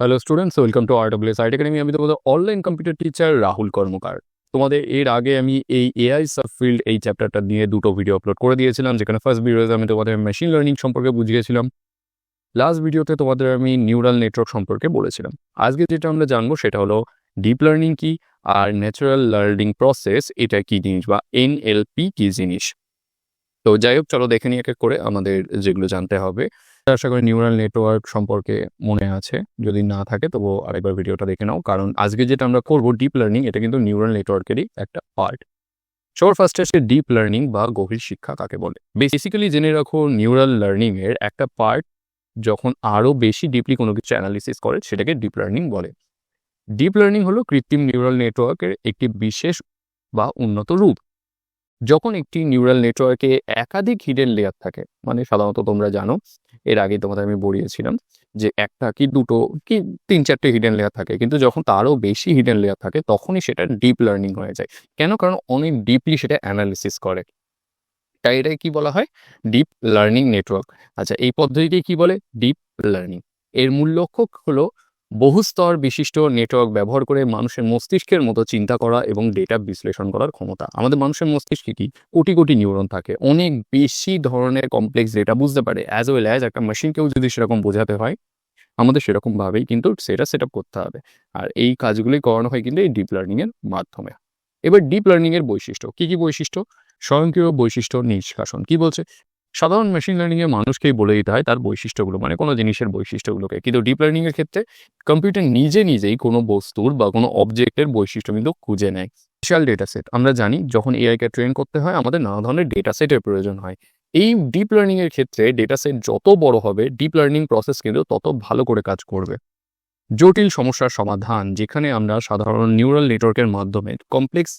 Hello students welcome to RWS IT academy আমি তোমাদের online computer teacher Rahul Karmakar তোমাদের এর আগে আমি এই এআই সাবফিল্ড এই চ্যাপ্টারটা নিয়ে দুটো ভিডিও আপলোড করে দিয়েছিলাম, যেখানে ফার্স্ট ভিডিওতে আমি তোমাদের মেশিন লার্নিং সম্পর্কে বুঝিয়েছিলাম। লাস্ট ভিডিওতে তোমাদের আমি নিউরাল নেটওয়ার্ক সম্পর্কে বলেছিলাম। আজকে যেটা আমরা জানব সেটা হলো ডিপ লার্নিং কি আর ন্যাচারাল লার্নিং প্রসেস এটা কি জিনিস বা এনএলপি কি জিনিস। তো যাই হোক, চলো দেখে এক এক করে আমাদের যেগুলো জানতে হবে। আশা করি নিউরাল নেটওয়ার্ক সম্পর্কে মনে আছে। যদি না থাকে তবুও আরেকবার ভিডিওটা দেখে নাও। কারণ আজকে যেটা আমরা করব ডিপ লার্নিং এটা কিন্তু নিউরাল নেটওয়ার্কেরই একটা পার্ট সবার ফার্স্টে আসছে ডিপ লার্নিং বা গভীর শিক্ষা কাকে বলে? বেসিক্যালি জেনে রাখো নিউরাল লার্নিং এর একটা পার্ট যখন আরও বেশি ডিপলি কোনো কিছু অ্যানালিসিস করে, সেটাকে ডিপ লার্নিং বলে। ডিপ লার্নিং হলো কৃত্রিম নিউরাল নেটওয়ার্কের একটি বিশেষ বা উন্নত রূপ। যখন একটি নিউরাল নেটওয়ার্কে একাধিক হিডেন লেয়ার থাকে মানে সাধারণত তোমরা জানো এর আগে তোমাদের আমি বলিয়েছিলাম যে একটা কি দুটো কি তিন চারটে হিডেন লেয়ার থাকে। কিন্তু যখন তারও বেশি হিডেন লেয়ার থাকে, তখনই সেটা ডিপ লার্নিং হয়ে যায়। কেন? কারণ অনেক ডিপলি সেটা অ্যানালিসিস করে। তাই এটাই কি বলা হয়? ডিপ লার্নিং নেটওয়ার্ক আচ্ছা এই পদ্ধতিকে কি বলে? ডিপ লার্নিং এর মূল লক্ষ্য হলো বহুস্তর বিশিষ্ট নেটওয়ার্ক ব্যবহার করে মানুষের মস্তিষ্কের মতো চিন্তা করা এবং ডেটা বিশ্লেষণ করার ক্ষমতা। আমাদের মানুষের মস্তিষ্কে কি কোটি কোটি নিউরন থাকে। অনেক বেশি ধরনের কমপ্লেক্স ডেটা বুঝতে পারে। অ্যাজ ওয়েল অ্যাজ একটা মেশিনকেও যদি সেরকম বোঝাতে হয়, আমাদের সেরকমভাবেই কিন্তু সেটা সেট করতে হবে। আর এই কাজগুলি করানো হয় কিন্তু এই ডিপ লার্নিংয়ের মাধ্যমে। এবার ডিপ লার্নিংয়ের বৈশিষ্ট্য। কি কি বৈশিষ্ট্য? স্বয়ংক্রিয় বৈশিষ্ট্য নিষ্কাশন। কি বলছে? সাধারণ মেশিন লার্নিং এর মানুষকেই বলে দিতে হয় তার বৈশিষ্ট্যগুলো মানে কোনো জিনিসের বৈশিষ্ট্যগুলোকে। কিন্তু ডিপ লার্নিং এর ক্ষেত্রে কম্পিউটার নিজে নিজেই কোনো বস্তুর বা কোনো অবজেক্টের বৈশিষ্ট্য কিন্তু খুঁজে নেয়। স্পেশাল ডেটা সেট আমরা জানি যখন এআইকে ট্রেন করতে হয়, আমাদের নানা ধরনের ডেটা সেটের প্রয়োজন হয়। এই ডিপ লার্নিং এর ক্ষেত্রে ডেটা সেট যত বড় হবে ডিপ লার্নিং প্রসেস কিন্তু তত ভালো করে কাজ করবে। জটিল সমস্যার সমাধান, যেখানে আমরা সাধারণ নিউরাল নেটওয়ার্কের মাধ্যমে কমপ্লেক্স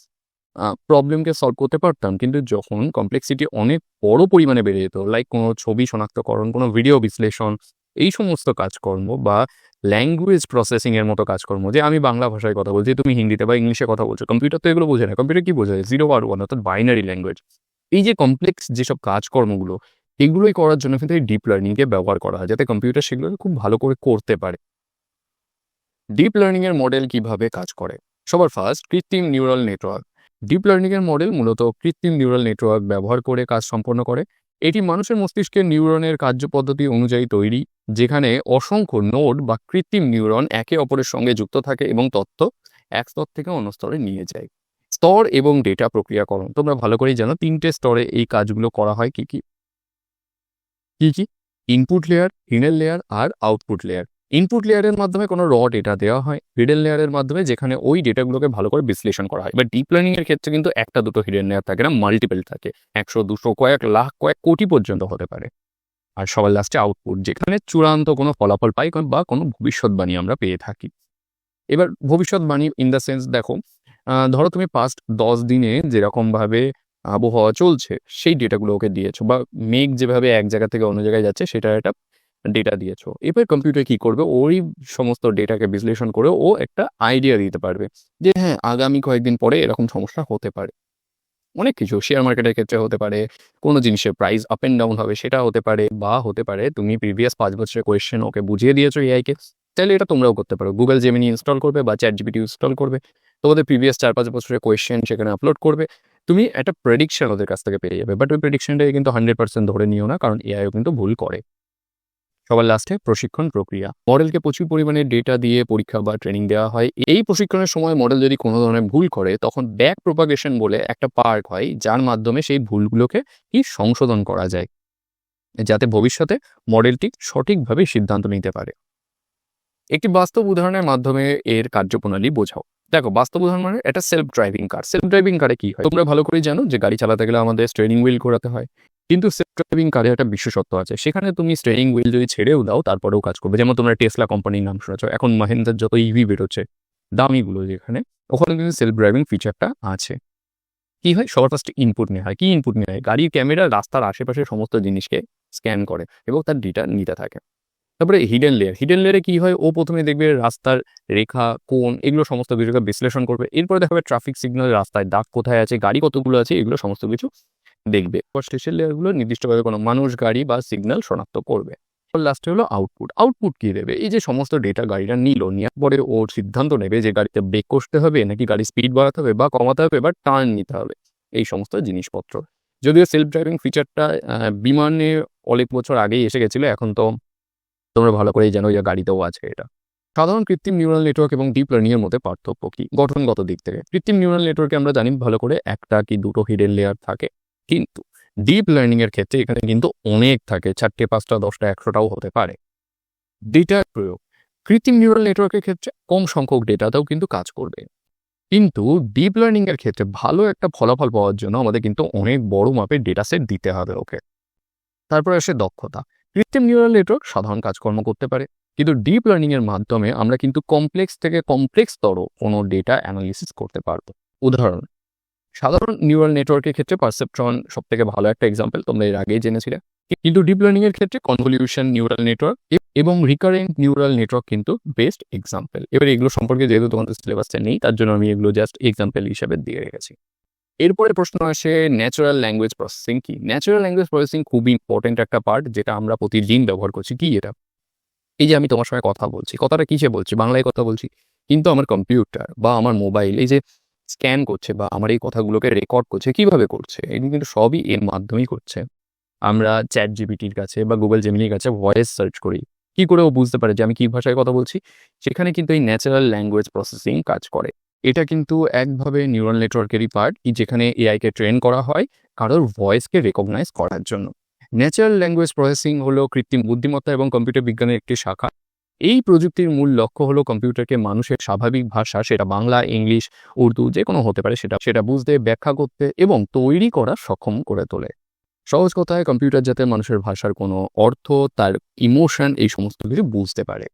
প্রবলেমকে সলভ করতে পারতাম। কিন্তু যখন কমপ্লেক্সিটি অনেক বড় পরিমাণে বেড়ে যেত লাইক কোনো ছবি শনাক্তকরণ, কোনো ভিডিও বিশ্লেষণ, এই সমস্ত কাজকর্ম বা ল্যাঙ্গুয়েজ প্রসেসিংয়ের মতো কাজকর্ম, যে আমি বাংলা ভাষায় কথা বলছি, তুমি হিন্দিতে বা ইংলিশে কথা বলছো কম্পিউটার তো এগুলো বোঝে না। কম্পিউটার কি বোঝায়? জিরো আর ওয়ান অর্থাৎ বাইনারি ল্যাঙ্গুয়েজ এই যে কমপ্লেক্স যেসব কাজকর্মগুলো, এগুলোই করার জন্য কিন্তু এই ডিপ লার্নিংকে ব্যবহার করা হয়, যাতে কম্পিউটার সেগুলোকে খুব ভালো করে করতে পারে। ডিপ লার্নিংয়ের মডেল কীভাবে কাজ করে? সবার ফার্স্ট কৃত্রিম নিউরাল নেটওয়ার্ক ডিপ লার্নিং এর মডেল মূলত কৃত্রিম নিউরাল নেটওয়ার্ক ব্যবহার করে কাজ সম্পন্ন করে। এটি মানুষের মস্তিষ্কের নিউরনের কার্যপদ্ধতি অনুযায়ী তৈরি, যেখানে অসংখ্য নোড বা কৃত্রিম নিউরন একে অপরের সঙ্গে যুক্ত থাকে এবং তথ্য এক স্তর থেকে অন্য স্তরে নিয়ে যায়। স্তর এবং ডেটা প্রক্রিয়াকরণ, তোমরা ভালো করেই জানো তিনটে স্তরে এই কাজগুলো করা হয় কি কি? কি কি? ইনপুট লেয়ার হিডেন লেয়ার আর আউটপুট লেয়ার ইনপুট লেয়ারের মাধ্যমে কোনো র ডেটা দেওয়া হয়। হিডেন লেয়ারের মাধ্যমে যেখানে ওই ডেটাগুলোকে ভালো করে বিশ্লেষণ করা হয়। এবার ডিপ লার্নিং এর ক্ষেত্রে কিন্তু একটা দুটো হিডেন লেয়ার থাকে না মাল্টিপল থাকে। একশো, দুশো, কয়েক লাখ, কয়েক কোটি পর্যন্ত হতে পারে। আর সবার লাস্টে আউটপুট যেখানে চূড়ান্ত কোনো ফলাফল পাই বা কোনো ভবিষ্যৎবাণী আমরা পেয়ে থাকি। এবার ভবিষ্যৎবাণী ইন দ্য সেন্স দেখো ধরো তুমি পাস্ট দশ দিনে যেরকমভাবে আবহাওয়া চলছে, সেই ডেটাগুলো ওকে দিয়েছ বা মেঘ যেভাবে এক জায়গা থেকে অন্য জায়গায় যাচ্ছে সেটা একটা ডেটা দিয়েছ। এবার কম্পিউটার কি করবে? ওই সমস্ত ডেটাকে বিশ্লেষণ করে ও একটা আইডিয়া দিতে পারবে যে হ্যাঁ আগামী কয়েকদিন পরে এরকম সমস্যা হতে পারে। অনেক কিছু শেয়ার মার্কেটের ক্ষেত্রে হতে পারে, কোনো জিনিসের প্রাইস আপ এন্ড ডাউন হবে সেটা হতে পারে বা হতে পারে তুমি প্রিভিয়াস পাঁচ বছরের কোয়েশ্চেন ওকে বুঝিয়ে দিয়েছ এআইকে তাহলে এটা তোমরাও করতে পারো। গুগল জেমিনি ইনস্টল করবে বা চ্যাট জিপিটি ইনস্টল করবে। তোমাদের প্রিভিয়াস চার পাঁচ বছরের কোয়েশ্চেন সেখানে আপলোড করবে। তুমি একটা প্রেডিকশন ওদের কাছ থেকে পেয়ে যাবে। বাট ওই প্রেডিকশনটাকে কিন্তু হান্ড্রেড পার্সেন্ট ধরে নিও না, কারণ এআইও কিন্তু ভুল করে। সবার লাস্টে প্রশিক্ষণ প্রক্রিয়া। মডেলকে প্রচুর পরিমাণে ডেটা দিয়ে পরীক্ষা বা ট্রেনিং দেওয়া হয়। এই প্রশিক্ষণের সময় মডেল যদি কোনো ধরনের ভুল করে, তখন ব্যাক প্রোপাগেশন বলে একটা পার্ট হয়, যার মাধ্যমে সেই ভুলগুলোকে কি সংশোধন করা যায়। যাতে ভবিষ্যতে মডেলটি সঠিকভাবে সিদ্ধান্ত নিতে পারে। একটি বাস্তব উদাহরণের মাধ্যমে এর কার্যপ্রণালী বোঝাও। দেখো, বাস্তব উদাহরণ মানে এটা self driving car self driving কারে কি হয়? তোমরা ভালো করেই জানো যে গাড়ি চালাতে গেলে আমাদের স্টেরিং হুইল করাতে হয়। কিন্তু সেলফ ড্রাইভিং কারে একটা বিশেষত্ব আছে। সেখানে তুমি স্টেরিং হুইল যদি ছেড়েও দাও, তারপরেও কাজ করবে। যেমন তোমরা টেসলা কোম্পানির নাম শুনেছো। এখন মাহিন্দ্রার যত ইভি বেরোচ্ছে, দামিগুলো যেখানে, ওখানে কিন্তু সেলফ ড্রাইভিং ফিচারটা আছে। কি হয়? সবার ফার্স্ট ইনপুট নেওয়া হয়। কি ইনপুট নেওয়া হয়? গাড়ির ক্যামেরা রাস্তার আশেপাশে সমস্ত জিনিসকে স্ক্যান করে এবং তার ডেটা নিতে থাকে। তারপরে হিডেন লেয়ার হিডেন লেয়ারে কি হয়? ও প্রথমে দেখবে রাস্তার রেখা কোন এগুলো সমস্ত কিছুকে বিশ্লেষণ করবে। এরপরে দেখাবে ট্রাফিক সিগন্যাল রাস্তায় দাগ কোথায় আছে, গাড়ি কতগুলো আছে, এগুলো সমস্ত কিছু দেখবে। স্টেশন লেয়ারগুলো নির্দিষ্টভাবে কোনো মানুষ, গাড়ি বা সিগন্যাল শনাক্ত করবে। লাস্টে হলো আউটপুট আউটপুট কি দেবে? এই যে সমস্ত ডেটা গাড়িটা নিল নেওয়ার পরে ওর সিদ্ধান্ত নেবে যে গাড়িতে ব্রেক করতে হবে, নাকি গাড়ি স্পিড বাড়াতে হবে বা কমাতে হবে বা টার্ন নিতে হবে। এই সমস্ত জিনিসপত্র। যদিও সেলফ ড্রাইভিং ফিচারটা বিমানে অনেক বছর আগেই এসে গেছিল, এখন তো তোমরা ভালো করেই জানো যে গাড়িতেও আছে এটা। সাধারণ কৃত্রিম নিউরাল নেটওয়ার্ক এবং ডিপ লার্নিংয়ের মধ্যে পার্থক্য কি? গঠনগত দিক থেকে। কৃত্রিম নিউরাল নেটওয়ার্কে আমরা জানি ভালো করে একটা কি দুটো হিডেন লেয়ার থাকে। কিন্তু ডিপ লার্নিং এর ক্ষেত্রে এখানে কিন্তু অনেক থাকে, চারটে, পাঁচটা, দশটা, একশোটাও হতে পারে। ডেটার প্রয়োগ, কৃত্রিম নিউরাল নেটওয়ার্কের ক্ষেত্রে কম সংখ্যক ডেটাতেও কিন্তু কাজ করবে। কিন্তু ডিপ লার্নিং এর ক্ষেত্রে ভালো একটা ফলাফল পাওয়ার জন্য আমাদের কিন্তু অনেক বড় মাপের ডেটা সেট দিতে হবে ওকে। তারপরে আসে দক্ষতা, কৃত্রিম নিউরাল নেটওয়ার্ক সাধারণ কাজকর্ম করতে পারে, কিন্তু ডিপ লার্নিং এর মাধ্যমে আমরা কিন্তু কমপ্লেক্স থেকে কমপ্লেক্সতর কোনো ডেটা অ্যানালিসিস করতে পারব। উদাহরণ সাধারণ নিউরাল নেটওয়ার্কের ক্ষেত্রে পারসেপট্রন সব থেকে ভালো একটা এক্সাম্পল তোমরা এর আগেই জেনেছিলে। কিন্তু ডিপ লার্নিং এর ক্ষেত্রে কনভলিউশন নিউরাল নেটওয়ার্ক এবং রিকারেন্ট নিউরাল নেটওয়ার্ক কিন্তু বেস্ট এক্সাম্পল এবার এগুলো সম্পর্কে যেহেতু তোমাদের সিলেবাসে নেই, তার জন্য আমি এগুলো জাস্ট এক্সাম্পল হিসাবে দিয়ে রেখেছি। এরপরে প্রশ্ন আসে ন্যাচারাল ল্যাঙ্গুয়েজ প্রসেসিং কি? ন্যাচারাল ল্যাঙ্গুয়েজ প্রসেসিং খুবই ইম্পর্টেন্ট একটা পার্ট যেটা আমরা প্রতিদিন ব্যবহার করছি। কি এটা? এই যে আমি তোমার সঙ্গে কথা বলছি, কথাটা কিসে বলছি? বাংলায় কথা বলছি। কিন্তু আমার কম্পিউটার বা আমার মোবাইল এই যে স্ক্যান করছে বা আমার এই কথাগুলোকে রেকর্ড করছে, কীভাবে করছে? এগুলো কিন্তু সবই এর মাধ্যমেই করছে। আমরা চ্যাট জিবিটির কাছে বা গুগল জেমিনির কাছে ভয়েস সার্চ করি। কি করে ও বুঝতে পারে যে আমি কি ভাষায় কথা বলছি? সেখানে কিন্তু এই ন্যাচারাল ল্যাঙ্গুয়েজ প্রসেসিং কাজ করে। এটা কিন্তু একভাবে নিউরাল নেটওয়ার্কেরই পার্ট যেখানে এআইকে ট্রেন করা হয় কারোর ভয়েসকে রেকগনাইজ করার জন্য। ন্যাচারাল ল্যাঙ্গুয়েজ প্রসেসিং হলো কৃত্রিম বুদ্ধিমত্তা এবং কম্পিউটার বিজ্ঞানের একটি শাখা। এই প্রযুক্তির মূল লক্ষ্য হলো কম্পিউটারকে মানুষের স্বাভাবিক ভাষা, সেটা বাংলা, ইংলিশ, উর্দু যে কোনো হতে পারে, সেটা সেটা বুঝতে, ব্যাখ্যা করতে এবং তৈরি করা সক্ষম করে তোলে। সহজ কথায়, কম্পিউটার যাতে মানুষের ভাষার কোনো অর্থ, তার ইমোশন এই সমস্ত কিছু বুঝতে পারে।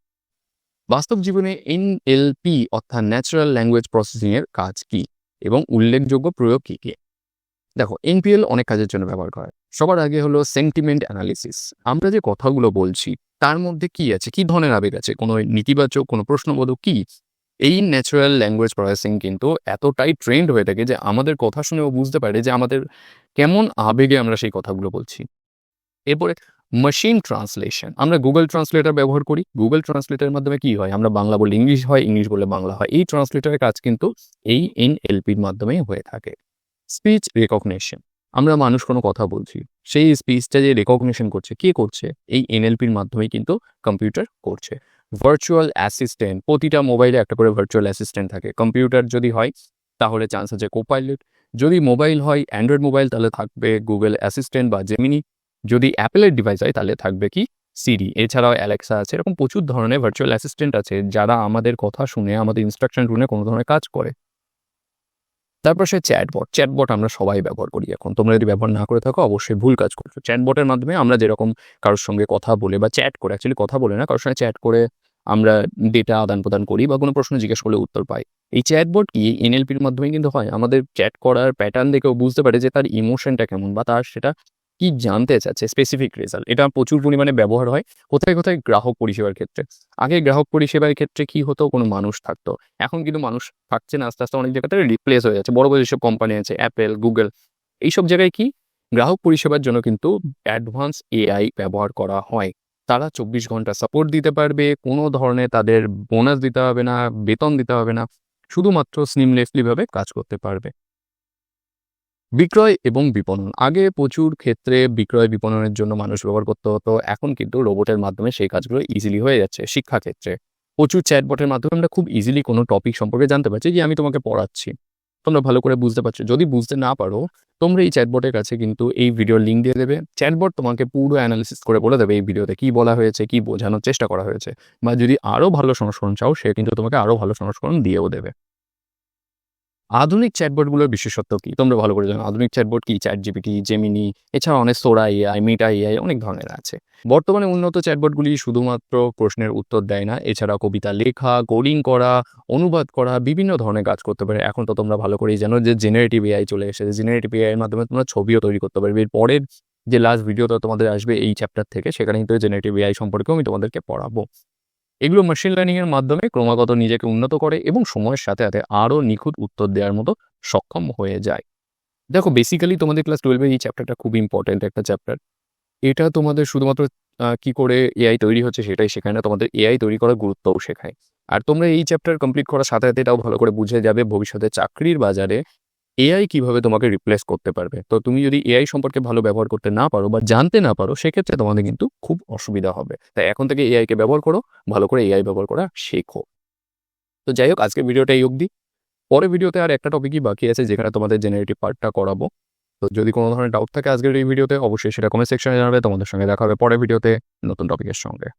বাস্তব জীবনে এনএলপি অর্থাৎ ন্যাচারাল ল্যাঙ্গুয়েজ প্রসেসিং এর কাজ কি এবং উল্লেখযোগ্য প্রয়োগ কি কি? দেখো এনপিএল অনেক কাজের জন্য ব্যবহার করা হয়। সবার আগে হলো সেন্টিমেন্ট অ্যানালিসিস আমরা যে কথাগুলো বলছি তার মধ্যে কি আছে? কি ধরনের আবেগ আছে? কোনো নেতিবাচক কোনো প্রশ্নবোধক কি? এই ন্যাচারাল ল্যাঙ্গুয়েজ প্রসেসিং কিন্তু এতটাই ট্রেন্ড হয়ে থাকে যে আমাদের কথা শুনে ও বুঝতে পারে যে আমাদের কেমন আবেগে আমরা সেই কথাগুলো বলছি। এরপরে মেশিন ট্রান্সলেশন আমরা গুগল ট্রান্সলেটার ব্যবহার করি। গুগল ট্রান্সলেটারের মাধ্যমে কি হয়? আমরা বাংলা বললে ইংলিশ হয়, ইংলিশ বললে বাংলা হয়। এই ট্রান্সলেটারের কাজ কিন্তু এই এনএলপির মাধ্যমেই হয়ে থাকে। স্পিচ রেকগনিশন আমরা মানুষ কোনো কথা বলছি। সেই স্পিচটা যে রেকগনিশন করছে, কে করছে? এই এনএলপির মাধ্যমেই কিন্তু কম্পিউটার করছে। ভার্চুয়াল অ্যাসিস্ট্যান্ট প্রতিটা মোবাইলে একটা করে ভার্চুয়াল অ্যাসিস্ট্যান্ট থাকে। কম্পিউটার যদি হয়, তাহলে চান্স আছে কোপাইলট যদি মোবাইল হয় অ্যান্ড্রয়েড মোবাইল তাহলে থাকবে গুগল অ্যাসিস্ট্যান্ট বা জেমিনি যদি অ্যাপেলের ডিভাইস হয়, তাহলে থাকবে কি? সিরি এছাড়াও অ্যালেক্সা আছে, এরকম প্রচুর ধরনের ভার্চুয়াল অ্যাসিস্ট্যান্ট আছে, যারা আমাদের কথা শুনে, আমাদের ইনস্ট্রাকশন শুনে কোনো ধরনের কাজ করে। তারপর সে চ্যাটবট চ্যাটবট আমরা সবাই ব্যবহার করি এখন। তোমরা যদি ব্যবহার না করে থাকো, অবশ্যই ভুল কাজ করছ। চ্যাটবটের মাধ্যমে আমরা যেরকম কারোর সঙ্গে কথা বলে বা চ্যাট করে অ্যাকচুয়ালি কথা বলে না, কারোর সঙ্গে চ্যাট করে আমরা ডেটা আদান প্রদান করি বা কোনো প্রশ্ন জিজ্ঞেস করলে উত্তর পাই। এই চ্যাটবট কি? এনএলপির মাধ্যমে কিন্তু হয়। আমাদের চ্যাট করার প্যাটার্ন দেখেও বুঝতে পারে যে তার ইমোশনটা কেমন বা তার সেটা কি জানতে চাচ্ছে স্পেসিফিক রেজাল্ট এটা প্রচুর পরিমাণে ব্যবহার হয় কোথায় কোথায় গ্রাহক পরিষেবার ক্ষেত্রে। আগে গ্রাহক পরিষেবার ক্ষেত্রে কি হতো? কোনো মানুষ থাকতো। এখন কিন্তু মানুষ থাকছে না, আস্তে আস্তে অনেক জায়গাতে রিপ্লেস হয়ে যাচ্ছে। বড় বড় যেসব কোম্পানি আছে অ্যাপেল গুগল এইসব জায়গায় কি গ্রাহক পরিষেবার জন্য কিন্তু অ্যাডভান্স এআই ব্যবহার করা হয়। তারা চব্বিশ ঘণ্টা সাপোর্ট দিতে পারবে, কোনো ধরনের তাদের বোনাস দিতে হবে না, বেতন দিতে হবে না। শুধুমাত্র স্নিমলেসলিভাবে কাজ করতে পারবে। বিক্রয় এবং বিপণন। আগে প্রচুর ক্ষেত্রে বিক্রয় বিপণনের জন্য মানুষ ব্যবহার করতে হতো, এখন কিন্তু রোবটের মাধ্যমে সেই কাজগুলো ইজিলি হয়ে যাচ্ছে শিক্ষাক্ষেত্রে। প্রচুর চ্যাটবটের মাধ্যমে আমরা খুব ইজিলি কোনো টপিক সম্পর্কে জানতে পারছি যে আমি তোমাকে পড়াচ্ছি। তোমরা ভালো করে বুঝতে পারছ। যদি বুঝতে না পারো, তোমরা এই চ্যাটবটের কাছে কিন্তু এই ভিডিওর লিঙ্ক দিয়ে দেবে। চ্যাটবট তোমাকে পুরো অ্যানালিসিস করে বলে দেবে এই ভিডিওতে কি বলা হয়েছে, কি বোঝানোর চেষ্টা করা হয়েছে। বা যদি আরও ভালো সংস্করণ চাও, সে কিন্তু তোমাকে আরও ভালো সংস্করণ দিয়েও দেবে। আধুনিক চ্যাটবটগুলোর বিশেষত্ব কি? তোমরা ভালো করে জানো, আধুনিক চ্যাটবোর্ড কি? চ্যাট জিপিটি জেমিনি এছাড়া অনেক সোরা এআই মিটা এআই অনেক ধরনের আছে। বর্তমানে উন্নত চ্যাটবটগুলি শুধুমাত্র প্রশ্নের উত্তর দেয় না এছাড়া কবিতা লেখা কোডিং করা, অনুবাদ করা, বিভিন্ন ধরনের কাজ করতে পারে। এখন তো তোমরা ভালো করেই জানো যে জেনারেটিভ এআই চলে এসেছে। জেনারেটিভ এআই এর মাধ্যমে তোমরা ছবিও তৈরি করতে পারবে। পরের যে লাস্ট ভিডিওটা তোমাদের আসবে এই চ্যাপ্টার থেকে সেখানে কিন্তু জেনারেটিভ এআই সম্পর্কেও আমি তোমাদেরকে পড়াবো। এগুলো মেশিন লার্নিং এর মাধ্যমে ক্রমাগত নিজেকে উন্নত করে এবং সময়ের সাথে সাথে আরও নিখুঁত উত্তর দেওয়ার মতো সক্ষম হয়ে যায়। দেখো বেসিক্যালি তোমাদের ক্লাস টুয়েলভে এই চ্যাপ্টারটা খুব ইম্পর্টেন্ট একটা চ্যাপ্টার এটা তোমাদের শুধুমাত্র কি করে এআই তৈরি হচ্ছে সেটাই শেখায় না, তোমাদের এআই তৈরি করার গুরুত্বও শেখায়। আর তোমরা এই চ্যাপ্টার কমপ্লিট করার সাথে সাথে এটাও ভালো করে বুঝে যাবে ভবিষ্যতে চাকরির বাজারে এআই কীভাবে তোমাকে রিপ্লেস করতে পারবে? তো তুমি যদি এআই সম্পর্কে ভালো ব্যবহার করতে না পারো বা জানতে না পারো, সেক্ষেত্রে তোমাদের কিন্তু খুব অসুবিধা হবে। তাই এখন থেকে এআই কে ব্যবহার করো, ভালো করে এআই ব্যবহার করা শেখো। তো যাই হোক, আজকের ভিডিওটা এই অবধি। পরে ভিডিওতে আর একটা টপিকই বাকি আছে, যেখানে তোমাদের জেনারেটিভ পার্টটা করাবো। তো যদি কোনো ধরনের ডাউট থাকে আজকের এই ভিডিওতে, অবশ্যই সেটা কমেন্ট সেকশনে জানাবে। তোমাদের সঙ্গে দেখা হবে পরের ভিডিওতে নতুন টপিকের সঙ্গে।